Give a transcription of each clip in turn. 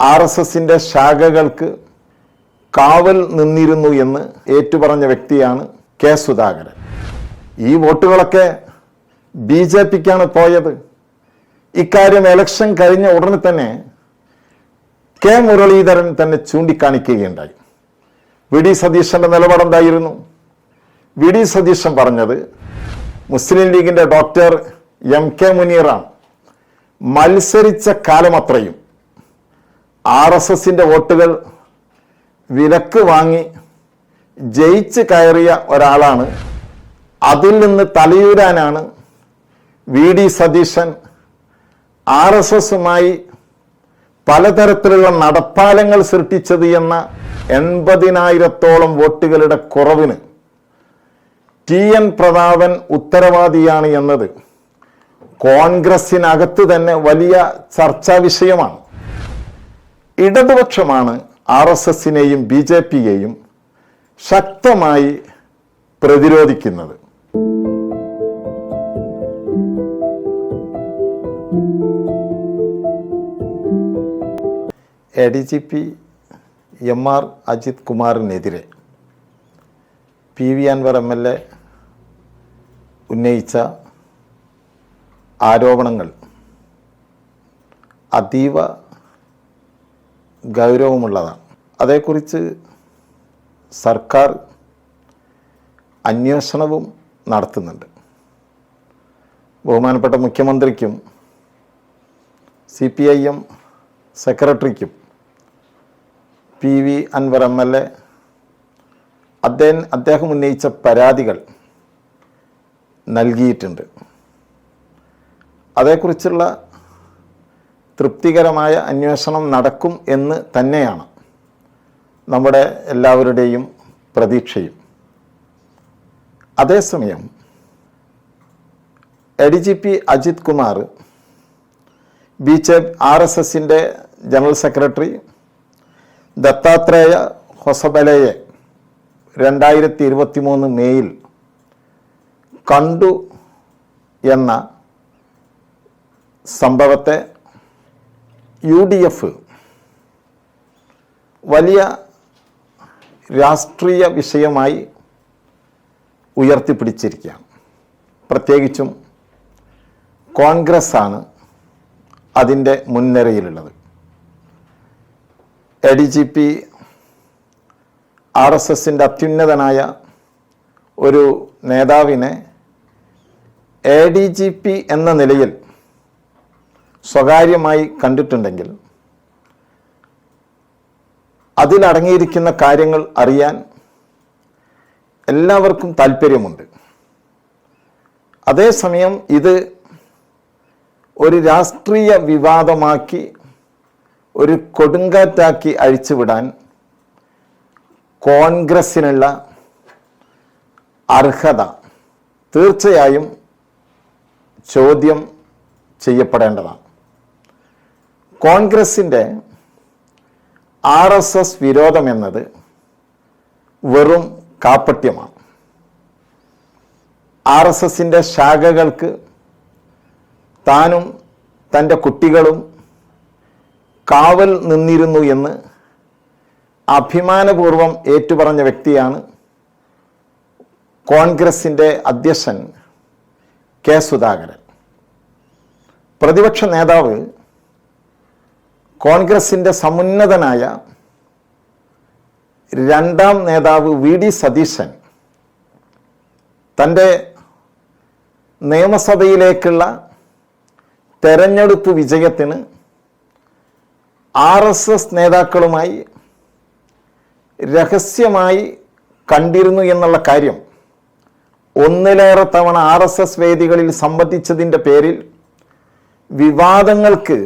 R S എസിന്റെ ശാഖകൾക്ക് കാവൽ നിന്നിരുന്നു എന്ന് ഏറ്റുപറഞ്ഞ വ്യക്തിയാണ് കെ സുധാകരൻ. ഈ വോട്ടുകളൊക്കെ ബി ജെ പിക്കാണ് പോയത്. ഇക്കാര്യം എലക്ഷൻ കഴിഞ്ഞ ഉടനെ തന്നെ കെ മുരളീധരൻ തന്നെ ചൂണ്ടിക്കാണിക്കുകയുണ്ടായി. വി ഡി സതീശന്റെ നിലപാടെന്തായിരുന്നു വി ഡി സതീശൻ പറഞ്ഞത് മുസ്ലിം ലീഗിന്റെ ഡോക്ടർ എം കെ മുനീറാണ്. മത്സരിച്ച കാലമത്രയും ആർ എസ് എസിന്റെ വോട്ടുകൾ വിലക്ക് വാങ്ങി ജയിച്ച് കയറിയ ഒരാളാണ്. അതിൽ നിന്ന് തലയൂരാനാണ് V D Satheesan. R S എസുമായി പലതരത്തിലുള്ള നടപ്പാലങ്ങൾ സൃഷ്ടിച്ചത് എന്ന എൺപതിനായിരത്തോളം വോട്ടുകളുടെ കുറവിന് ടി എൻ പ്രതാപൻ ഉത്തരവാദിയാണ് എന്നത്. കോൺഗ്രസിനകത്ത് തന്നെ വലിയ ചർച്ചാ വിഷയമാണ്. ഇടതുപക്ഷമാണ് ആർ എസ് എസിനെയും ബി ജെ പിയെയും ശക്തമായി പ്രതിരോധിക്കുന്നത്. A D G P M R Ajith കുമാറിനെതിരെ P V Anvar M L A ഉന്നയിച്ച ആരോപണങ്ങൾ അതീവ ഗൗരവമുള്ളതാണ്. അതേക്കുറിച്ച് സർക്കാർ അന്വേഷണവും നടത്തുന്നുണ്ട്. ബഹുമാനപ്പെട്ട മുഖ്യമന്ത്രിക്കും C P I M സെക്രട്ടറിക്കും P V Anvar M L A അദ്ദേഹം അദ്ദേഹം ഉന്നയിച്ച പരാതികൾ നൽകിയിട്ടുണ്ട്. അതേക്കുറിച്ചുള്ള തൃപ്തികരമായ അന്വേഷണം നടക്കും എന്ന് തന്നെയാണ് നമ്മുടെ എല്ലാവരുടെയും പ്രതീക്ഷയും. അതേസമയം A D G P Ajith Kumar B J R S എസിന്റെ ജനറൽ സെക്രട്ടറി ദത്താത്രേയ ഹൊസബലയെ രണ്ടായിരത്തി ഇരുപത്തി മൂന്ന് മെയ്യിൽ കണ്ടു എന്ന സംഭവത്തെ യു ഡി എഫ് വലിയ രാഷ്ട്രീയ വിഷയമായി ഉയർത്തിപ്പിടിച്ചിരിക്കുകയാണ്. പ്രത്യേകിച്ചും കോൺഗ്രസ്സാണ് അതിന്റെ മുൻനിരയിലുള്ളത്. A D G P R S എസിന്റെ അത്യുന്നതനായ ഒരു നേതാവിനെ എ ഡി ജി പി എന്ന നിലയിൽ സ്വകാര്യമായി കണ്ടിട്ടുണ്ടെങ്കിൽ അതിലടങ്ങിയിരിക്കുന്ന കാര്യങ്ങൾ അറിയാൻ എല്ലാവർക്കും താല്പര്യമുണ്ട്. അതേസമയം ഇത് ഒരു രാഷ്ട്രീയ വിവാദമാക്കി ഒരു കൊടുങ്കാറ്റാക്കി അഴിച്ചുവിടാൻ കോൺഗ്രസ്സിനുള്ള അർഹത തീർച്ചയായും ചോദ്യം ചെയ്യപ്പെടേണ്ടതാണ്. കോൺഗ്രസിന്റെ ആർ എസ് എസ് വിരോധം എന്നത് വെറും കാപ്പട്യമാണ് ആർ എസ് എസിന്റെ ശാഖകൾക്ക് താനും തന്റെ കുട്ടികളും കാവൽ നിന്നിരുന്നു എന്ന് അഭിമാനപൂർവം ഏറ്റുപറഞ്ഞ വ്യക്തിയാണ് കോൺഗ്രസിന്റെ അധ്യക്ഷൻ കെ സുധാകരൻ. പ്രതിപക്ഷ നേതാവ് കോൺഗ്രസിന്റെ സമുന്നതനായ രണ്ടാം നേതാവ് വി ഡി സതീശൻ തന്റെ നിയമസഭയിലേക്കുള്ള തെരഞ്ഞെടുപ്പ് വിജയത്തിന് ആർ എസ് എസ് നേതാക്കളുമായി രഹസ്യമായി കണ്ടിരുന്നു എന്നുള്ള കാര്യം ഒന്നിലേറെ തവണ ആർ എസ് എസ് വേദികളിൽ സംബന്ധിച്ചതിന്റെ പേരിൽ വിവാദങ്ങൾക്ക്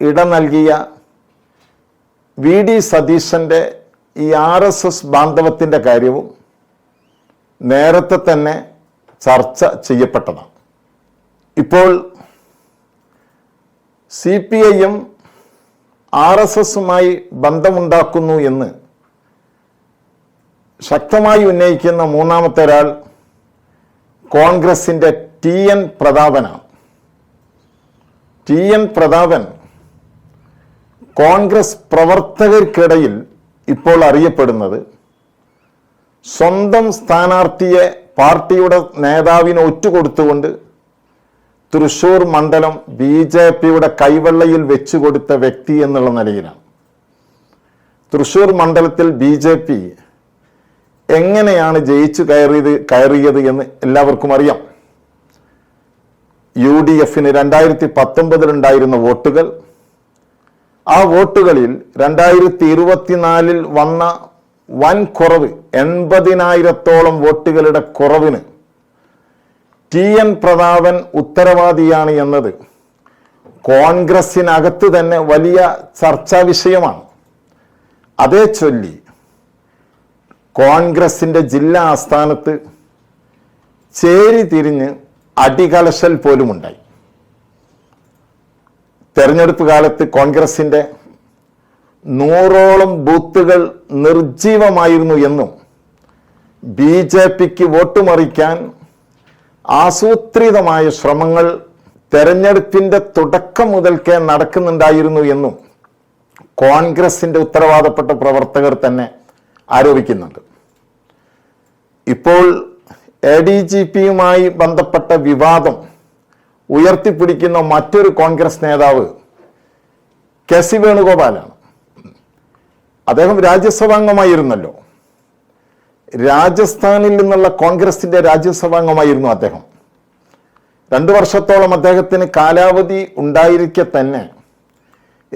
ഇട നൽകിയ വി ഡി സതീശന്റെ ഈ ആർ എസ് എസ് ബാന്ധവത്തിന്റെ കാര്യവും നേരത്തെ തന്നെ ചർച്ച ചെയ്യപ്പെട്ടതാണ്. ഇപ്പോൾ സി പി ഐയും ആർ എസ് എസുമായി ബന്ധമുണ്ടാക്കുന്നു എന്ന് ശക്തമായി ഉന്നയിക്കുന്ന മൂന്നാമത്തെ ഒരാൾ കോൺഗ്രസിന്റെ ടി എൻ പ്രതാപനാണ്. ടി എൻ പ്രതാപൻ കോൺഗ്രസ് പ്രവർത്തകർക്കിടയിൽ ഇപ്പോൾ അറിയപ്പെടുന്നത് സ്വന്തം സ്ഥാനാർത്ഥിയെ പാർട്ടിയുടെ നേതാവിന് ഒറ്റുകൊടുത്തുകൊണ്ട് തൃശൂർ മണ്ഡലം ബി ജെ പിയുടെ കൈവെള്ളയിൽ വെച്ചുകൊടുത്ത വ്യക്തി എന്നുള്ള നിലയിലാണ്. തൃശൂർ മണ്ഡലത്തിൽ ബി ജെ പി എങ്ങനെയാണ് ജയിച്ചു കയറിയത് കയറിയത് എന്ന് എല്ലാവർക്കും അറിയാം. യു ഡി എഫിന് രണ്ടായിരത്തി പത്തൊമ്പതിലുണ്ടായിരുന്ന വോട്ടുകൾ ആ വോട്ടുകളിൽ രണ്ടായിരത്തി ഇരുപത്തിനാലിൽ വന്ന വൻ കുറവ് എൺപതിനായിരത്തോളം വോട്ടുകളുടെ കുറവിന് ടി എൻ പ്രതാപൻ ഉത്തരവാദിയാണ് എന്നത്. കോൺഗ്രസിനകത്ത് തന്നെ വലിയ ചർച്ചാ വിഷയമാണ്. അതേ ചൊല്ലി കോൺഗ്രസിന്റെ ജില്ലാ ആസ്ഥാനത്ത് ചേരി തിരിഞ്ഞ് അടികലശൽ പോലുമുണ്ടായി. തെരഞ്ഞെടുപ്പ് കാലത്ത് കോൺഗ്രസിന്റെ നൂറോളം ബൂത്തുകൾ നിർജീവമായിരുന്നു എന്നും ബി ജെ പിക്ക് വോട്ട് മറിക്കാൻ ആസൂത്രിതമായ ശ്രമങ്ങൾ തെരഞ്ഞെടുപ്പിന്റെ തുടക്കം മുതൽക്കേ നടക്കുന്നുണ്ടായിരുന്നു എന്നും കോൺഗ്രസിന്റെ ഉത്തരവാദപ്പെട്ട പ്രവർത്തകർ തന്നെ ആരോപിക്കുന്നുണ്ട്. ഇപ്പോൾ എ ഡി ജി പിയുമായി ബന്ധപ്പെട്ട വിവാദം ഉയർത്തിപ്പിടിക്കുന്ന മറ്റൊരു കോൺഗ്രസ് നേതാവ് കെ സി വേണുഗോപാലാണ്. അദ്ദേഹം രാജ്യസഭാംഗമായിരുന്നല്ലോ. രാജസ്ഥാനിൽ നിന്നുള്ള കോൺഗ്രസിന്റെ രാജ്യസഭാംഗമായിരുന്നു അദ്ദേഹം. രണ്ടു വർഷത്തോളം അദ്ദേഹത്തിന് കാലാവധി ഉണ്ടായിരിക്കെ തന്നെ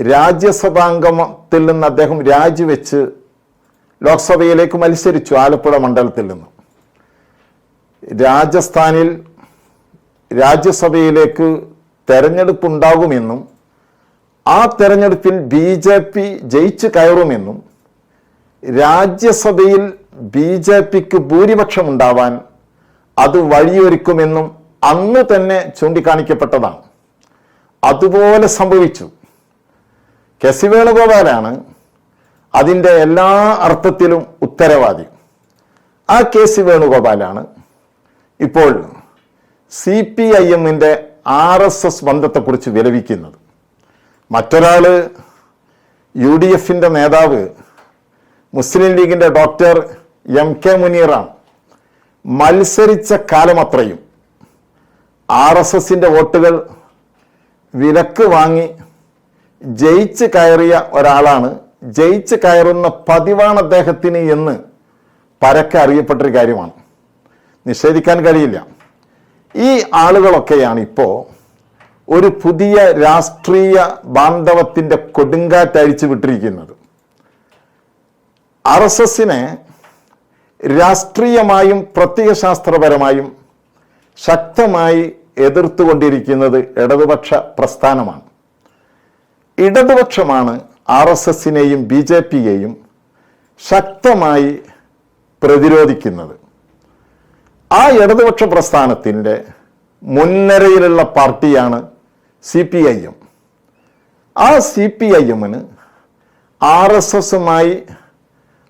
രാജ്യസഭാംഗത്തിൽ നിന്ന് അദ്ദേഹം രാജിവെച്ച് ലോക്സഭയിലേക്ക് മത്സരിച്ചു ആലപ്പുഴ മണ്ഡലത്തിൽ നിന്ന്. രാജസ്ഥാനിൽ രാജ്യസഭയിലേക്ക് തെരഞ്ഞെടുപ്പുണ്ടാകുമെന്നും ആ തെരഞ്ഞെടുപ്പിൽ ബി ജെ പി ജയിച്ചു കയറുമെന്നും രാജ്യസഭയിൽ ബി ജെ പിക്ക് ഭൂരിപക്ഷം ഉണ്ടാവാൻ അത് വഴിയൊരുക്കുമെന്നും അന്ന് തന്നെ ചൂണ്ടിക്കാണിക്കപ്പെട്ടതാണ്. അതുപോലെ സംഭവിച്ചു. കെ സി വേണുഗോപാലാണ് അതിന്റെ എല്ലാ അർത്ഥത്തിലും ഉത്തരവാദി. ആ കെ സി വേണുഗോപാലാണ് ഇപ്പോൾ സി പി ഐ എമ്മിന്റെ ആർ എസ് എസ് ബന്ധത്തെക്കുറിച്ച് വിലപിക്കുന്നത്. മറ്റൊരാൾ യു ഡി എഫിന്റെ നേതാവ് മുസ്ലിം ലീഗിന്റെ ഡോക്ടർ എം കെ മുനീറാണ്. മത്സരിച്ച കാലമത്രയും ആർ എസ് എസിന്റെ വോട്ടുകൾ വിലക്ക് വാങ്ങി ജയിച്ച് കയറിയ ഒരാളാണ്. ജയിച്ച് കയറുന്ന പതിവാണ് അദ്ദേഹത്തിന് എന്ന് പരക്കെ അറിയപ്പെട്ടൊരു കാര്യമാണ്. നിഷേധിക്കാൻ കഴിയില്ല. ഈ ആളുകളൊക്കെയാണ് ഇപ്പോൾ ഒരു പുതിയ രാഷ്ട്രീയ ബാന്ധവത്തിന്റെ കൊടുങ്കാറ്റ് അഴിച്ചു വിട്ടിരിക്കുന്നത്. ആർ എസ് എസിനെ രാഷ്ട്രീയമായും പ്രത്യയശാസ്ത്രപരമായും ശക്തമായി എതിർത്തുകൊണ്ടിരിക്കുന്നത് ഇടതുപക്ഷ പ്രസ്ഥാനമാണ്. ഇടതുപക്ഷമാണ് ആർ എസ് എസിനെയും ബി ജെ പിയെയും ശക്തമായി പ്രതിരോധിക്കുന്നത്. ആ ഇടതുപക്ഷ പ്രസ്ഥാനത്തിന്റെ മുൻനിരയിലുള്ള പാർട്ടിയാണ് സി പി ഐ എം. ആ സി പി ഐ എമ്മിന് ആർ എസ് എസുമായി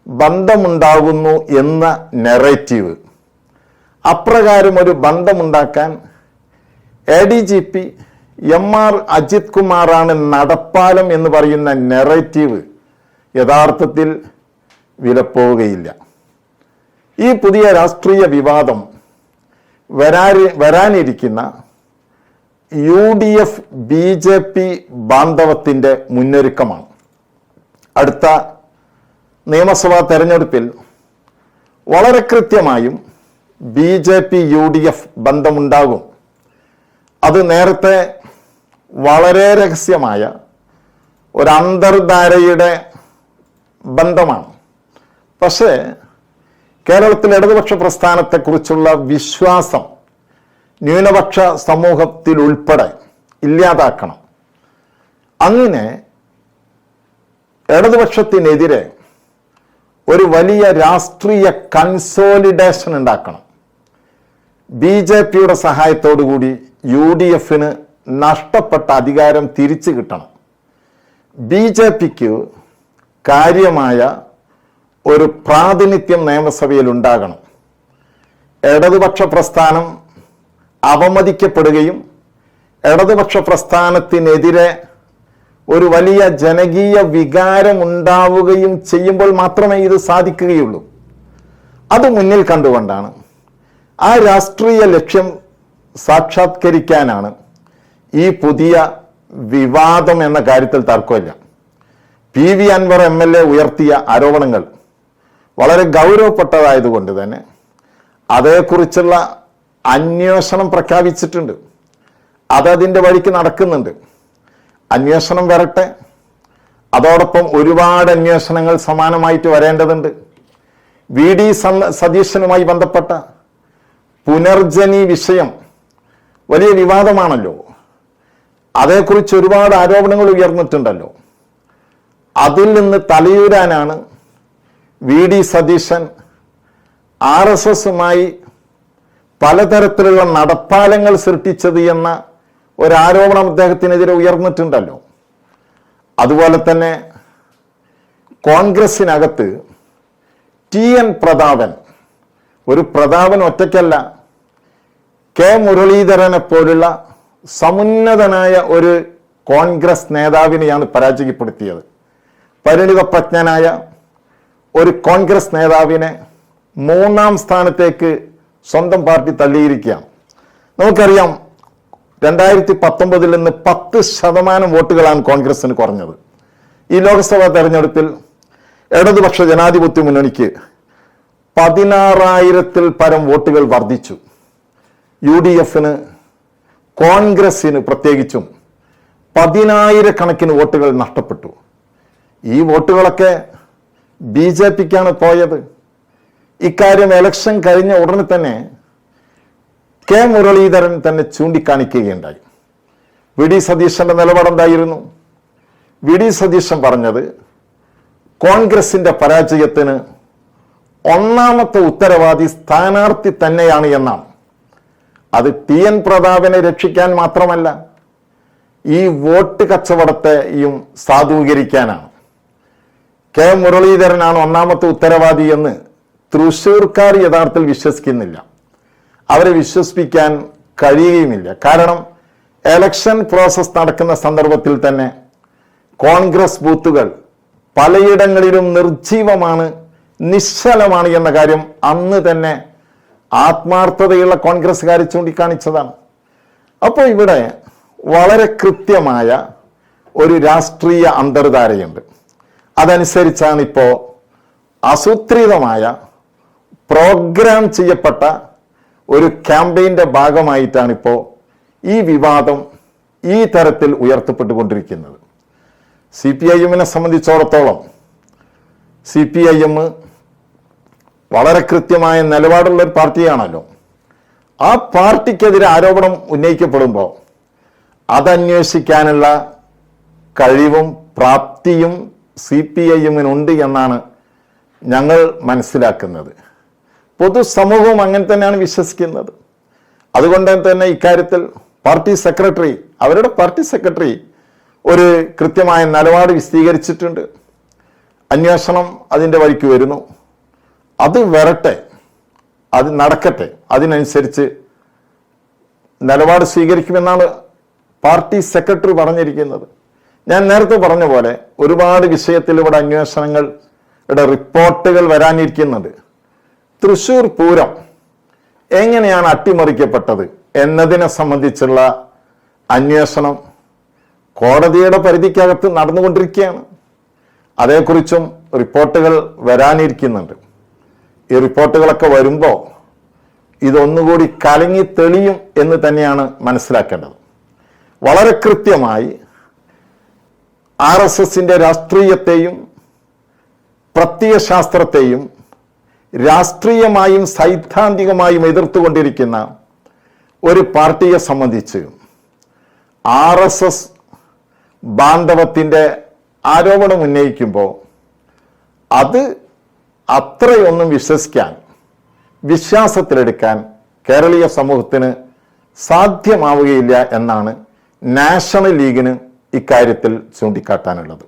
ബന്ധമുണ്ടാകുന്നു എന്ന നെറേറ്റീവ്. അപ്രകാരം ഒരു ബന്ധമുണ്ടാക്കാൻ A D G P M R Ajith കുമാറാണ് നടപ്പാലം എന്ന് പറയുന്ന നെറേറ്റീവ് യഥാർത്ഥത്തിൽ വിലപ്പോവുകയില്ല. ഈ പുതിയ രാഷ്ട്രീയ വിവാദം വരാരി വരാനിരിക്കുന്ന U D F B J P ബാന്ധവത്തിന്റെ മുന്നൊരുക്കമാണ്. അടുത്ത നിയമസഭാ തെരഞ്ഞെടുപ്പിൽ വളരെ കൃത്യമായും B J P U D F ബന്ധമുണ്ടാകും. അത് നേരത്തെ വളരെ രഹസ്യമായ ഒരു അന്തർധാരയുടെ ബന്ധമാണ്. പക്ഷേ കേരളത്തിൽ ഇടതുപക്ഷ പ്രസ്ഥാനത്തെക്കുറിച്ചുള്ള വിശ്വാസം ന്യൂനപക്ഷ സമൂഹത്തിൽ ഉൾപ്പെടെ ഇല്ലാതാക്കണം. അങ്ങനെ ഇടതുപക്ഷത്തിനെതിരെ ഒരു വലിയ രാഷ്ട്രീയ കൺസോളിഡേഷൻ ഉണ്ടാക്കണം. ബി ജെ പിയുടെ സഹായത്തോടുകൂടി യു ഡി എഫിന് നഷ്ടപ്പെട്ട അധികാരം തിരിച്ചു കിട്ടണം. ബി ജെ പിക്ക് കാര്യമായ ഒരു പ്രാതിനിധ്യം നിയമസഭയിൽ ഉണ്ടാകണം. ഇടതുപക്ഷ പ്രസ്ഥാനം അവമതിക്കപ്പെടുകയും ഇടതുപക്ഷ പ്രസ്ഥാനത്തിനെതിരെ ഒരു വലിയ ജനകീയ വികാരം ഉണ്ടാവുകയും ചെയ്യുമ്പോൾ മാത്രമേ ഇത് സാധിക്കുകയുള്ളൂ. അത് മുന്നിൽ കണ്ടുകൊണ്ടാണ്. ആ രാഷ്ട്രീയ ലക്ഷ്യം സാക്ഷാത്കരിക്കാനാണ് ഈ പുതിയ വിവാദം എന്ന കാര്യത്തിൽ തർക്കമില്ല. P V Anvar M L A ഉയർത്തിയ ആരോപണങ്ങൾ വളരെ ഗൗരവപ്പെട്ടതായതുകൊണ്ട് തന്നെ അതേക്കുറിച്ചുള്ള അന്വേഷണം പ്രഖ്യാപിച്ചിട്ടുണ്ട്. അതതിന്റെ വഴിക്ക് നടക്കുന്നുണ്ട്. അന്വേഷണം വരട്ടെ. അതോടൊപ്പം ഒരുപാട് അന്വേഷണങ്ങൾ സമാനമായിട്ട് വരേണ്ടതുണ്ട്. വി ഡി സതീശനുമായി ബന്ധപ്പെട്ട പുനർജനി വിഷയം വലിയ വിവാദമാണല്ലോ. അതേക്കുറിച്ച് ഒരുപാട് ആരോപണങ്ങൾ ഉയർന്നിട്ടുണ്ടല്ലോ. അതിൽ നിന്ന് തലയൂരാനാണ് V D Satheesan R S എസുമായി പലതരത്തിലുള്ള നടപ്പാലങ്ങൾ സൃഷ്ടിച്ചത് എന്ന ഒരാരോപണം അദ്ദേഹത്തിനെതിരെ ഉയർന്നിട്ടുണ്ടല്ലോ. അതുപോലെ തന്നെ കോൺഗ്രസിനകത്ത് ടി എൻ പ്രതാപൻ ഒരു പ്രതാപൻ ഒറ്റയ്ക്കല്ല കെ മുരളീധരനെ പോലുള്ള സമുന്നതനായ ഒരു കോൺഗ്രസ് നേതാവിനെയാണ് പരാജയപ്പെടുത്തിയത്. പരിണിത പ്രജ്ഞനായ ഒരു കോൺഗ്രസ് നേതാവിനെ മൂന്നാം സ്ഥാനത്തേക്ക് സ്വന്തം പാർട്ടി തള്ളിയിരിക്കുകയാണ്. നമുക്കറിയാം രണ്ടായിരത്തി പത്തൊമ്പതിൽ നിന്ന് പത്ത് ശതമാനം വോട്ടുകളാണ് കോൺഗ്രസിന് കുറഞ്ഞത്. ഈ ലോക്സഭാ തെരഞ്ഞെടുപ്പിൽ ഇടതുപക്ഷ ജനാധിപത്യ മുന്നണിക്ക് പതിനാറായിരത്തിൽ പരം വോട്ടുകൾ വർദ്ധിച്ചു. യു ഡി എഫിന് കോൺഗ്രസിന് പ്രത്യേകിച്ചും പതിനായിരക്കണക്കിന് വോട്ടുകൾ നഷ്ടപ്പെട്ടു. ഈ വോട്ടുകളൊക്കെ ബി ജെ പിക്കാണ് പോയത്. ഇക്കാര്യം എലക്ഷൻ കഴിഞ്ഞ ഉടനെ തന്നെ കെ മുരളീധരൻ തന്നെ ചൂണ്ടിക്കാണിക്കുകയുണ്ടായി. വി ഡി സതീശന്റെ നിലപാടെന്തായിരുന്നു വി ഡി സതീശൻ പറഞ്ഞത് കോൺഗ്രസിന്റെ പരാജയത്തിന് ഒന്നാമത്തെ ഉത്തരവാദി സ്ഥാനാർത്ഥി തന്നെയാണ് എന്നാണ്. അത് ടി എൻ പ്രതാപനെ രക്ഷിക്കാൻ മാത്രമല്ല ഈ വോട്ട് കച്ചവടത്തെയും സാധൂകരിക്കാനാണ്. കെ മുരളീധരനാണ് ഒന്നാമത്തെ ഉത്തരവാദി എന്ന് തൃശൂർക്കാർ യഥാർത്ഥത്തിൽ വിശ്വസിക്കുന്നില്ല. അവരെ വിശ്വസിപ്പിക്കാൻ കഴിയുകയുമില്ല. കാരണം എലക്ഷൻ പ്രോസസ് നടക്കുന്ന സന്ദർഭത്തിൽ തന്നെ കോൺഗ്രസ് ബൂത്തുകൾ പലയിടങ്ങളിലും നിർജീവമാണ് നിശ്ചലമാണ് എന്ന കാര്യം അന്ന് തന്നെ ആത്മാർത്ഥതയുള്ള കോൺഗ്രസ്സുകാർ ചൂണ്ടിക്കാണിച്ചതാണ്. അപ്പോൾ ഇവിടെ വളരെ കൃത്യമായ ഒരു രാഷ്ട്രീയ അന്തർധാരയുണ്ട്. അതനുസരിച്ചാണ് ഇപ്പോൾ ആസൂത്രിതമായ പ്രോഗ്രാം ചെയ്യപ്പെട്ട ഒരു ക്യാമ്പയിന്റെ ഭാഗമായിട്ടാണ് ഇപ്പോൾ ഈ വിവാദം ഈ തരത്തിൽ ഉയർത്തപ്പെട്ടുകൊണ്ടിരിക്കുന്നത്. സി പി ഐ എമ്മിനെ സംബന്ധിച്ചിടത്തോളം സി പി ഐ എം വളരെ കൃത്യമായ നിലപാടുള്ള ഒരു പാർട്ടിയാണല്ലോ. ആ പാർട്ടിക്കെതിരെ ആരോപണം ഉന്നയിക്കപ്പെടുമ്പോൾ അതന്വേഷിക്കാനുള്ള കഴിവും പ്രാപ്തിയും സി പി ഐഎമ്മിനുണ്ട് എന്നാണ് ഞങ്ങൾ മനസ്സിലാക്കുന്നത്. പൊതുസമൂഹവും അങ്ങനെ തന്നെയാണ് വിശ്വസിക്കുന്നത്. അതുകൊണ്ട് തന്നെ ഇക്കാര്യത്തിൽ പാർട്ടി സെക്രട്ടറി അവരുടെ പാർട്ടി സെക്രട്ടറി ഒരു കൃത്യമായ നിലപാട് വിശദീകരിച്ചിട്ടുണ്ട്. അന്വേഷണം അതിന്റെ വഴിക്ക് വരുന്നു. അത് വരട്ടെ അത് നടക്കട്ടെ അതിനനുസരിച്ച് നിലപാട് സ്വീകരിക്കുമെന്നാണ് പാർട്ടി സെക്രട്ടറി പറഞ്ഞിരിക്കുന്നത്. ഞാൻ നേരത്തെ പറഞ്ഞ പോലെ ഒരുപാട് വിഷയത്തിൽ ഇവിടെ അന്വേഷണങ്ങളുടെ റിപ്പോർട്ടുകൾ വരാനിരിക്കുന്നുണ്ട് തൃശൂർ പൂരം എങ്ങനെയാണ് അട്ടിമറിക്കപ്പെട്ടത് എന്നതിനെ സംബന്ധിച്ചുള്ള അന്വേഷണം കോടതിയുടെ പരിധിക്കകത്ത് നടന്നുകൊണ്ടിരിക്കുകയാണ്. അതേക്കുറിച്ചും റിപ്പോർട്ടുകൾ വരാനിരിക്കുന്നുണ്ട്. ഈ റിപ്പോർട്ടുകളൊക്കെ വരുമ്പോൾ ഇതൊന്നുകൂടി കലങ്ങി തെളിയും എന്ന് തന്നെയാണ് മനസ്സിലാക്കേണ്ടത്. വളരെ കൃത്യമായി ആർ എസ് എസിന്റെ രാഷ്ട്രീയത്തെയും പ്രത്യയശാസ്ത്രത്തെയും രാഷ്ട്രീയമായും സൈദ്ധാന്തികമായും എതിർത്തുകൊണ്ടിരിക്കുന്ന ഒരു പാർട്ടിയെ സംബന്ധിച്ച് ആർ എസ് എസ് ബാന്ധവത്തിന്റെ ആരോപണം ഉന്നയിക്കുമ്പോൾ അത് അത്രയൊന്നും വിശ്വസിക്കാൻ വിശ്വാസത്തിലെടുക്കാൻ കേരളീയ സമൂഹത്തിന് സാധ്യമാവുകയില്ല എന്നാണ് നാഷണൽ ലീഗിന് ഇക്കാര്യത്തിൽ ചൂണ്ടിക്കാട്ടാനുള്ളത്.